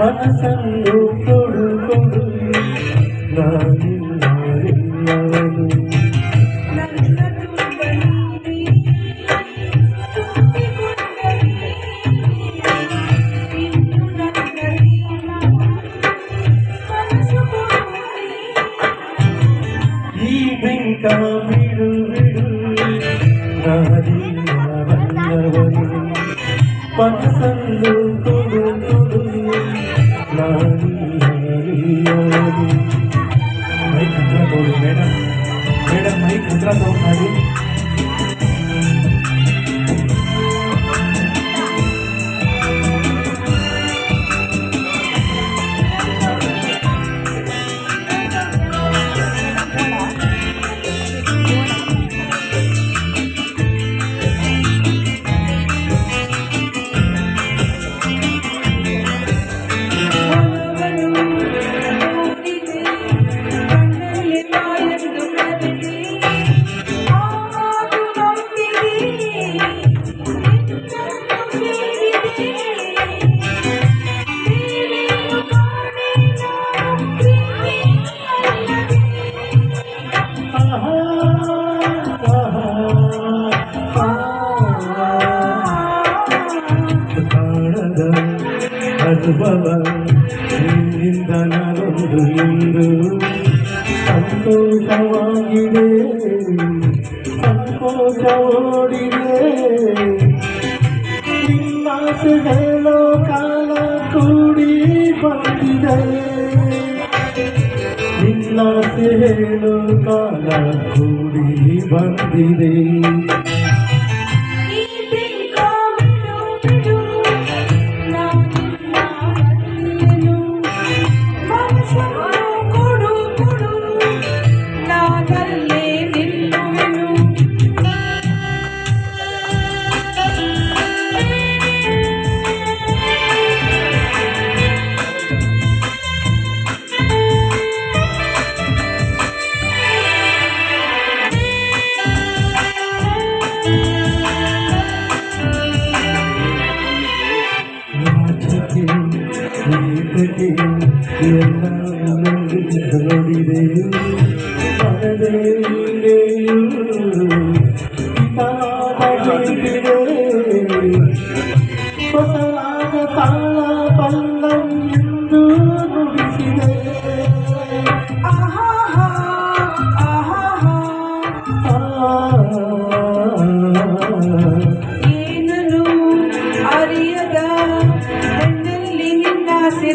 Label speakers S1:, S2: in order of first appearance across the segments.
S1: మనసందు కొడుకుడు నాయనవను ఈ వెంకా విడు విడు మేడం మేడం మైక్ నిద్రతో ఉన్నాడు ಅನುಭವ ನಿನ್ನಿಂದ ನಾನೊಂದು ಎಂದು ಸಂತೋಷವಾಗಿದೆ. ಸಂತೋಷ ಓಡಿದೆ ನಿನ್ನಾಸೆಗಳೋ ಕಾಲ ಕೂಡಿ ಬಂದಿದೆ ನಿನ್ನಾಸೆ ಹೇಳೋ ಕಾಲ ಕೂಡಿ ಬಂದಿದೆ. ನೋಡಿದೆಯು ಹೊಸವಾದ ಪಾಲ ಪಲ್ಲಂದು ನುಡಿಸಿದೆ
S2: ಏನನು ಅರಿಯದ ಕಣ್ಣಲ್ಲಿ ನಿನ್ನಾಸೆ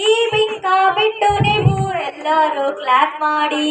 S3: ಈ ಬಿಟ್ಟು ನೀವು ಎಲ್ಲರೂ ಕ್ಲಾಪ್ ಮಾಡಿ.